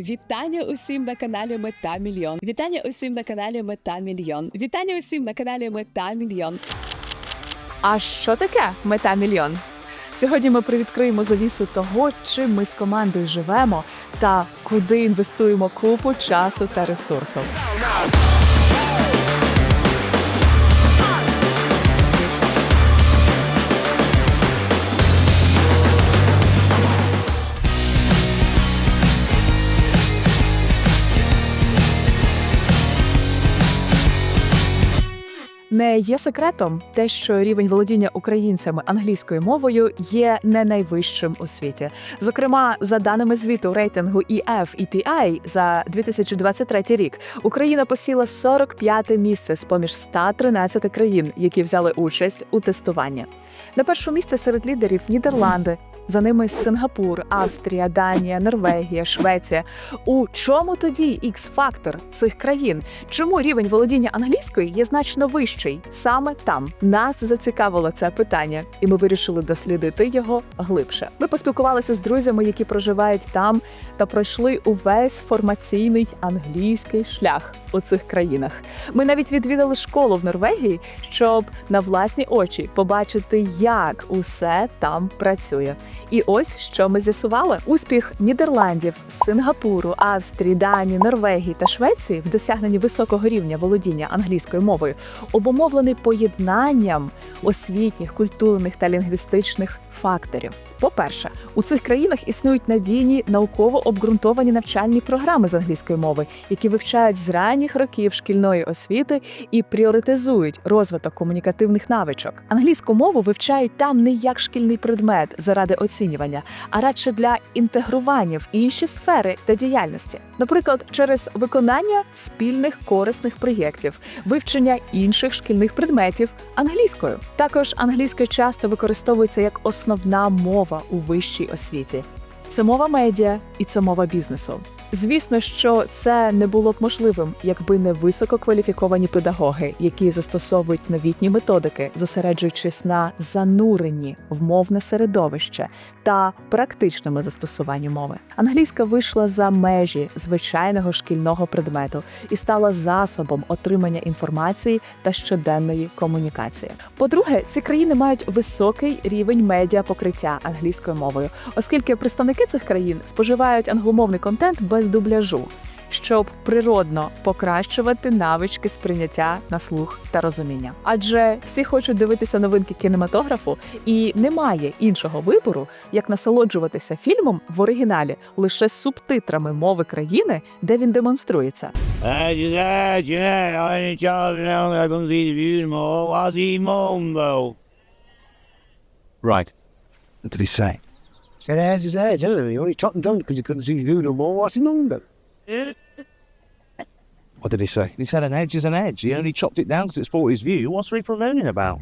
Вітання усім на каналі Мета Мільйон. Вітання усім на каналі Мета Мільйон. Вітання усім на каналі Мета Мільйон. А що таке мета мільйон? Сьогодні ми привідкриємо завісу того, чим ми з командою живемо та куди інвестуємо купу часу та ресурсу. Є секретом те, що рівень володіння українцями англійською мовою є не найвищим у світі. Зокрема, за даними звіту рейтингу EF EPI за 2023 рік, Україна посіла 45-те місце з поміж 113 країн, які взяли участь у тестуванні. На першому місці серед лідерів Нідерланди. За ними Сингапур, Австрія, Данія, Норвегія, Швеція. У чому тоді ікс-фактор цих країн? Чому рівень володіння англійською є значно вищий саме там? Нас зацікавило це питання, і ми вирішили дослідити його глибше. Ми поспілкувалися з друзями, які проживають там, та пройшли увесь формаційний англійський шлях у цих країнах. Ми навіть відвідали школу в Норвегії, щоб на власні очі побачити, як усе там працює. І ось що ми з'ясували: успіх Нідерландів, Сингапуру, Австрії, Данії, Норвегії та Швеції в досягненні високого рівня володіння англійською мовою обумовлений поєднанням освітніх, культурних та лінгвістичних факторів. По-перше, у цих країнах існують надійні науково обґрунтовані навчальні програми з англійської мови, які вивчають з ранніх років шкільної освіти і пріоритизують розвиток комунікативних навичок. Англійську мову вивчають там не як шкільний предмет заради оцінювання, а радше для інтегрування в інші сфери та діяльності, наприклад, через виконання спільних корисних проєктів, вивчення інших шкільних предметів англійською. Також англійська часто використовується як основна мова у вищій освіті. Це мова медіа і це мова бізнесу. Звісно, що це не було б можливим, якби не висококваліфіковані педагоги, які застосовують новітні методики, зосереджуючись на зануренні в мовне середовище та практичними застосуванням мови. Англійська вийшла за межі звичайного шкільного предмету і стала засобом отримання інформації та щоденної комунікації. По-друге, ці країни мають високий рівень медіа покриття англійською мовою, оскільки представники цих країн споживають англомовний контент без дубляжу. Щоб природно покращувати навички сприйняття на слух та розуміння, адже всі хочуть дивитися новинки кінематографу, і немає іншого вибору, як насолоджуватися фільмом в оригіналі лише з субтитрами мови країни, де він демонструється. Right. What did he say? Said, how's his head? You only chopped him down because you couldn't see the no more. What's in London? What did he say? He said an edge is an edge. He only chopped it down because it supported his view. What's he moaning about?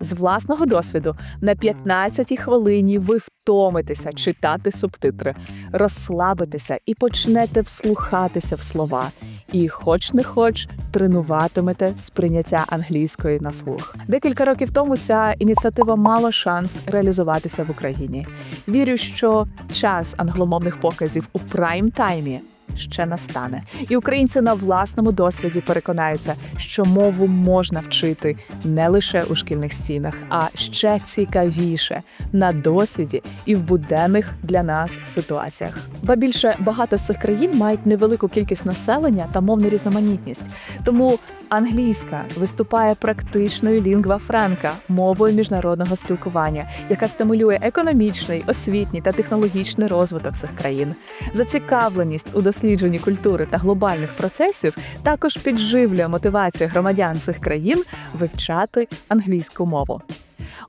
З власного досвіду на 15-й хвилині ви втомитеся читати субтитри, розслабитеся і почнете вслухатися в слова. І, хоч не хоч, тренуватимете сприйняття англійської на слух. Декілька років тому ця ініціатива мала шанс реалізуватися в Україні. Вірю, що час англомовних показів у прайм-таймі ще настане, і українці на власному досвіді переконаються, що мову можна вчити не лише у шкільних стінах, а ще цікавіше на досвіді і в буденних для нас ситуаціях. Ба більше багато з цих країн мають невелику кількість населення та мовну різноманітність, тому англійська виступає практичною лінгва франка мовою міжнародного спілкування, яка стимулює економічний, освітній та технологічний розвиток цих країн. Зацікавленість у дослідженні культури та глобальних процесів також підживлює мотивацію громадян цих країн вивчати англійську мову.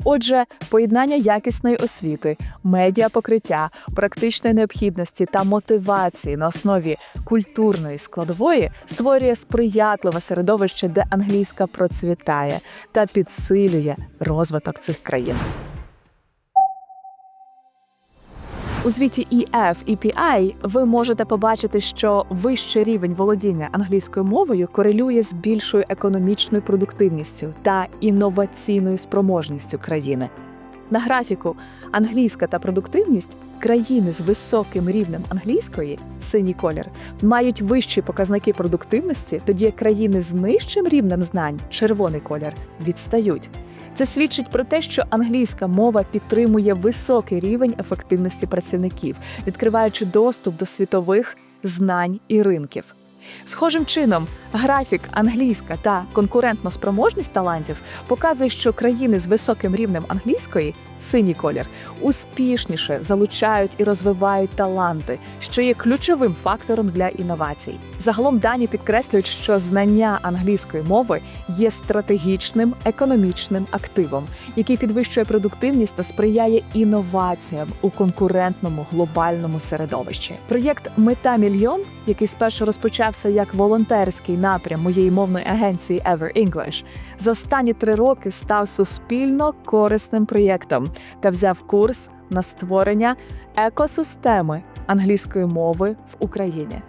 Отже, поєднання якісної освіти, медіапокриття, практичної необхідності та мотивації на основі культурної складової створює сприятливе середовище, де англійська процвітає та підсилює розвиток цих країн. У звіті EF EPI ви можете побачити, що вищий рівень володіння англійською мовою корелює з більшою економічною продуктивністю та інноваційною спроможністю країни. На графіку англійська та продуктивність країни з високим рівнем англійської синій колір мають вищі показники продуктивності, тоді як країни з нижчим рівнем знань червоний колір відстають. Це свідчить про те, що англійська мова підтримує високий рівень ефективності працівників, відкриваючи доступ до світових знань і ринків. Схожим чином, графік англійська та конкурентна спроможність талантів показує, що країни з високим рівнем англійської синій колір успішніше залучають і розвивають таланти, що є ключовим фактором для інновацій. Загалом дані підкреслюють, що знання англійської мови є стратегічним економічним активом, який підвищує продуктивність та сприяє інноваціям у конкурентному глобальному середовищі. Проєкт Мета мільйон, який спершу розпочався як волонтерський напрям моєї мовної агенції Ever English, за останні три роки став суспільно корисним проєктом та взяв курс на створення екосистеми англійської мови в Україні.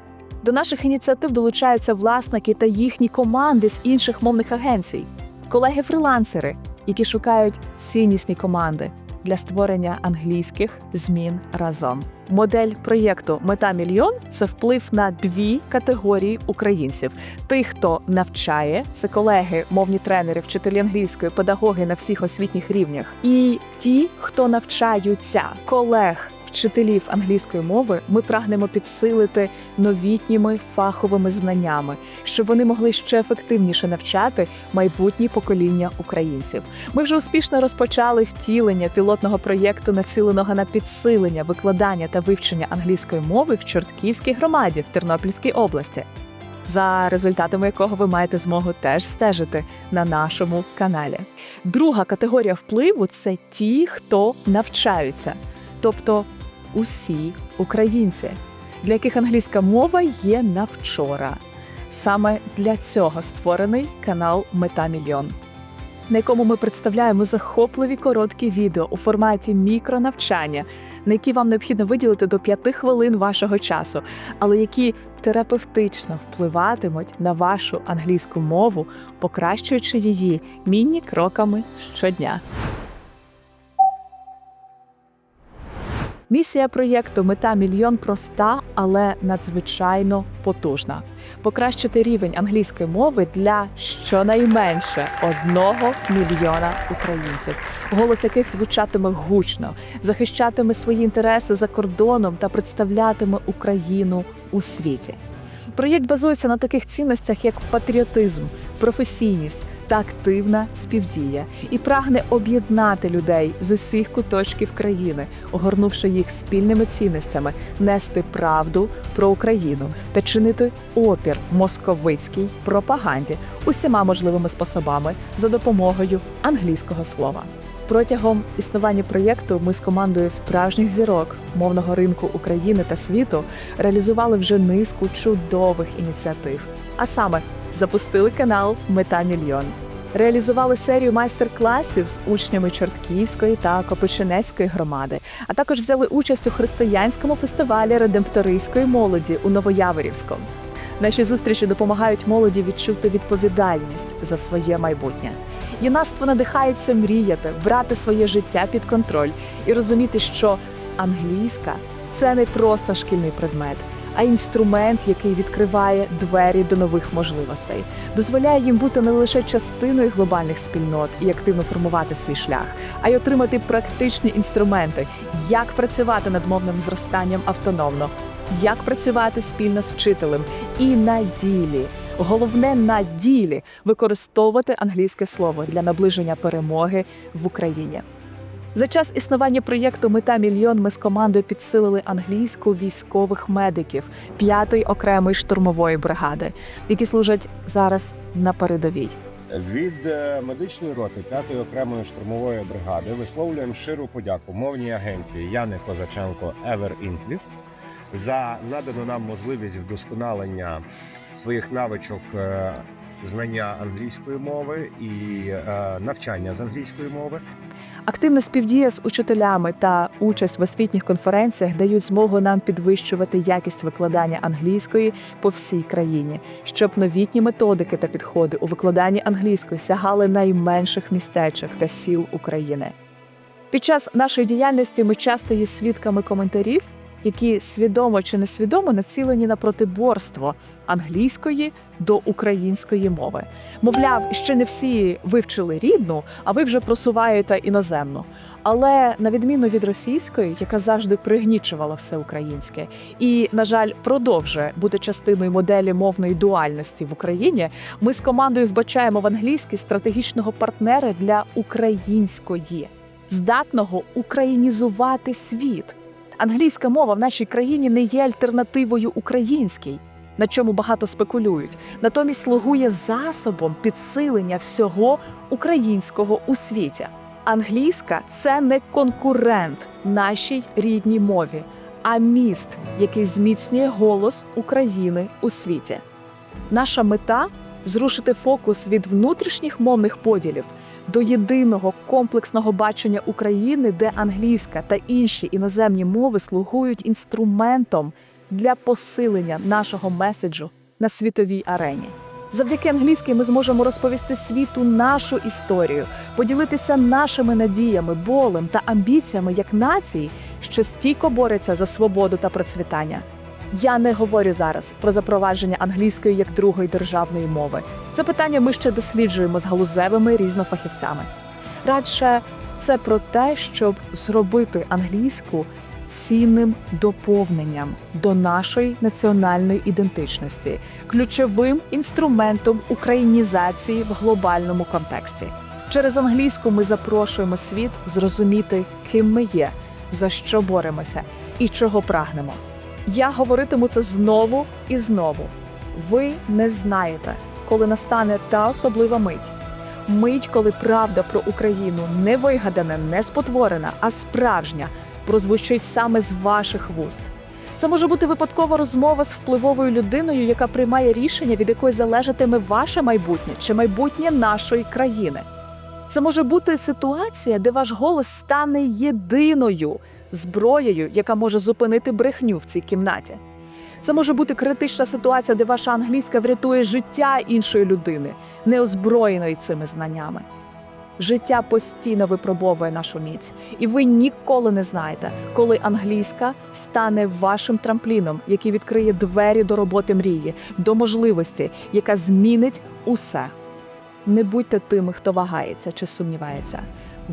До наших ініціатив долучаються власники та їхні команди з інших мовних агенцій, колеги-фрилансери, які шукають ціннісні команди для створення англійських змін разом. Модель проєкту Мета мільйон це вплив на дві категорії українців: тих, хто навчає, це колеги, мовні тренери, вчителі англійської, педагоги на всіх освітніх рівнях, і ті, хто навчаються колег. Вчителів англійської мови ми прагнемо підсилити новітніми фаховими знаннями, щоб вони могли ще ефективніше навчати майбутні покоління українців. Ми вже успішно розпочали втілення пілотного проєкту, націленого на підсилення викладання та вивчення англійської мови в Чортківській громаді в Тернопільській області. За результатами якого ви маєте змогу теж стежити на нашому каналі. Друга категорія впливу це ті, хто навчаються, тобто усі українці, для яких англійська мова є на вчора. Саме для цього створений канал Мета Мільйон, на якому ми представляємо захопливі короткі відео у форматі мікронавчання, на які вам необхідно виділити до 5 хвилин вашого часу, але які терапевтично впливатимуть на вашу англійську мову, покращуючи її міні-кроками щодня. Місія проєкту Мета мільйон проста, але надзвичайно потужна. Покращити рівень англійської мови для щонайменше одного мільйона українців, голос яких звучатиме гучно, захищатиме свої інтереси за кордоном та представлятиме Україну у світі. Проєкт базується на таких цінностях, як патріотизм, професійність та активна співдія, і прагне об'єднати людей з усіх куточків країни, огорнувши їх спільними цінностями, нести правду про Україну та чинити опір московицькій пропаганді усіма можливими способами за допомогою англійського слова. Протягом існування проєкту ми з командою справжніх зірок мовного ринку України та світу реалізували вже низку чудових ініціатив. А саме запустили канал Мета Мільйон. Реалізували серію майстер-класів з учнями Чортківської та Копичинецької громади, а також взяли участь у християнському фестивалі редемптористської молоді у Новояворівському. Наші зустрічі допомагають молоді відчути відповідальність за своє майбутнє. Юнацтво надихається мріяти, брати своє життя під контроль і розуміти, що англійська це не просто шкільний предмет, а інструмент, який відкриває двері до нових можливостей, дозволяє їм бути не лише частиною глобальних спільнот і активно формувати свій шлях, а й отримати практичні інструменти, як працювати над мовним зростанням автономно, як працювати спільно з вчителем і на ділі. Головне на ділі використовувати англійське слово для наближення перемоги в Україні. За час існування проєкту Мета мільйон ми з командою підсилили англійську військових медиків 5-ї окремої штурмової бригади, які служать зараз на передовій. Від е, медичної роти 5-ї окремої штурмової бригади висловлюємо щиру подяку мовній агенції Яни Козаченко Ever English за надану нам можливість вдосконалення своїх навичок е, знання англійської мови і е, навчання з англійської мови. Активна співдія з учителями та участь в освітніх конференціях дають змогу нам підвищувати якість викладання англійської по всій країні, щоб новітні методики та підходи у викладанні англійської сягали найменших містечок та сіл України. Під час нашої діяльності ми часто є свідками коментарів, які свідомо чи несвідомо націлені на протиборство англійської до української мови. Мовляв, ще не всі вивчили рідну, а ви вже просуваєте іноземну. Але на відміну від російської, яка завжди пригнічувала все українське, і, на жаль, продовжує бути частиною моделі мовної дуальності в Україні, ми з командою вбачаємо в англійській стратегічного партнера для української, здатного українізувати світ. Англійська мова в нашій країні не є альтернативою українській, на чому багато спекулюють. Натомість слугує засобом підсилення всього українського у світі. Англійська це не конкурент нашій рідній мові, а міст, який зміцнює голос України у світі. Наша мета зрушити фокус від внутрішніх мовних поділів до єдиного комплексного бачення України, де англійська та інші іноземні мови слугують інструментом для посилення нашого меседжу на світовій арені. Завдяки англійській ми зможемо розповісти світу нашу історію, поділитися нашими надіями, болем та амбіціями як нації, що стійко бореться за свободу та процвітання. Я не говорю зараз про запровадження англійської як другої державної мови. Це питання ми ще досліджуємо з галузевими різнофахівцями. Радше це про те, щоб зробити англійську цінним доповненням до нашої національної ідентичності, ключовим інструментом українізації в глобальному контексті. Через англійську ми запрошуємо світ зрозуміти, ким ми є, за що боремося і чого прагнемо. Я говоритиму це знову і знову. Ви не знаєте, коли настане та особлива мить. Мить, коли правда про Україну не вигадана, не спотворена, а справжня, прозвучить саме з ваших вуст. Це може бути випадкова розмова з впливовою людиною, яка приймає рішення, від якої залежатиме ваше майбутнє чи майбутнє нашої країни. Це може бути ситуація, де ваш голос стане єдиною зброєю, яка може зупинити брехню в цій кімнаті. Це може бути критична ситуація, де ваша англійська врятує життя іншої людини, неозброєної цими знаннями. Життя постійно випробовує нашу міць, і ви ніколи не знаєте, коли англійська стане вашим трампліном, який відкриє двері до роботи мрії, до можливості, яка змінить усе. Не будьте тими, хто вагається чи сумнівається.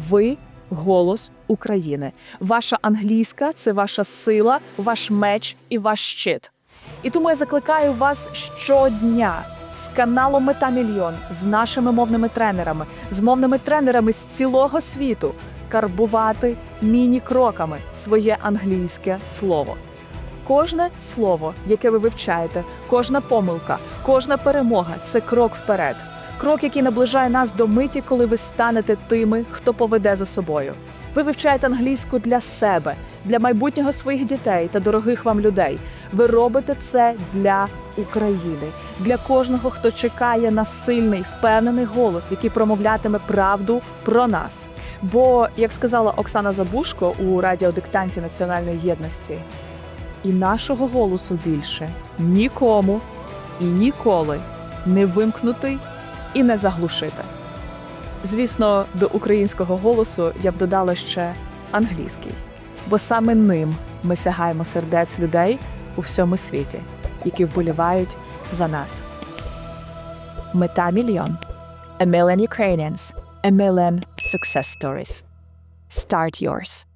Ви голос України. Ваша англійська це ваша сила, ваш меч і ваш щит. І тому я закликаю вас щодня з каналом Мета Мільйон, з нашими мовними тренерами, з мовними тренерами з цілого світу карбувати міні-кроками своє англійське слово. Кожне слово, яке ви вивчаєте, кожна помилка, кожна перемога це крок вперед. Крок, який наближає нас до миті, коли ви станете тими, хто поведе за собою. Ви вивчаєте англійську для себе, для майбутнього своїх дітей та дорогих вам людей. Ви робите це для України, для кожного, хто чекає на сильний, впевнений голос, який промовлятиме правду про нас. Бо, як сказала Оксана Забушко у радіодиктанті Національної єдності, і нашого голосу більше нікому і ніколи не вимкнути і не заглушити. Звісно, до українського голосу я б додала ще англійський, бо саме ним ми сягаємо сердець людей у всьому світі, які вболівають за нас. Мета мільйон. A million Ukrainians. A million success stories. Start yours.